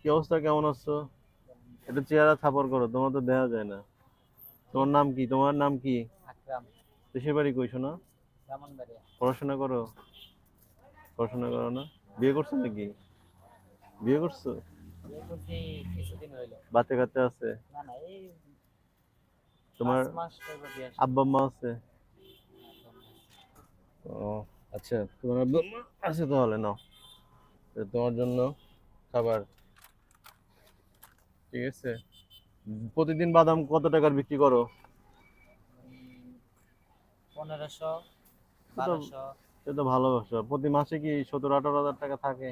কি অবস্থা? কেমন আছো? এটা চেহারা থাপড় করো তোমার তো দেখা যায় না। তোমার নাম কি? তোমার নাম কি? দেশের বাড়ি কইছো না পড়াশোনা করো? পড়াশোনা করো না? বিয়ে করছ নাকি? বিয়ে করছ? বাচ্চা কাচ্চা আছে? তোমার। আব্বা মা আছে? ও আচ্ছা তোমার আব্বা মা আছে তাহলে নাও। তোমার জন্য খাবার। ঠিক আছে? প্রতিদিন বাদাম কত টাকার বিক্রি করো? পনেরোশো তো- বারোশো। সে তো ভালোবাসা। প্রতি মাসে কি সতেরো আঠারো হাজার টাকা থাকে?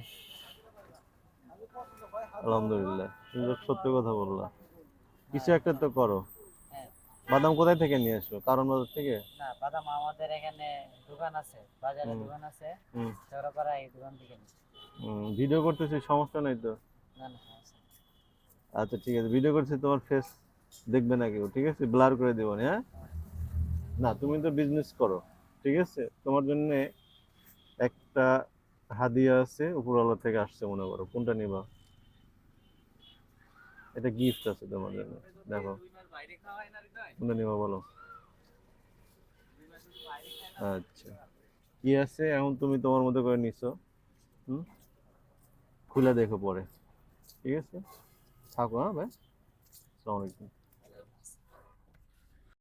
আলহামদুলিল্লাহ। তুমি তো সত্য কথা বললা। কিছু একটা তো করো। হ্যাঁ। বাদাম কোথায় থেকে নিয়ে এসো কারণ বাজার থেকে? না বাদাম আমাদের এখানে দোকান আছে বাজারে দোকান আছে এই দোকান থেকে ভিডিও করতেছি সমস্যা নাই তো? না না। আচ্ছা ঠিক আছে। ভিডিও করছি, তোমার ফেস দেখবে না কেউ, ঠিক আছে? ব্লার করে দেবো হ্যাঁ? না, তুমি তো বিজনেস করো, ঠিক আছে? তোমার জন্য একটা হাদিয়া আছে, উপরওয়ালা থেকে আসছে, মনে করো। কোনটা নিবা? এটা গিফট আছে তোমার জন্য, দেখো। কোনটা নিবা বলো? আচ্ছা। কি আছে? এখন তুমি তোমার মতো করে নিছো, হুম? খুলে দেখো পরে, ঠিক আছে? থাকো হ্যাঁ ভাই আসসালামু আলাইকুম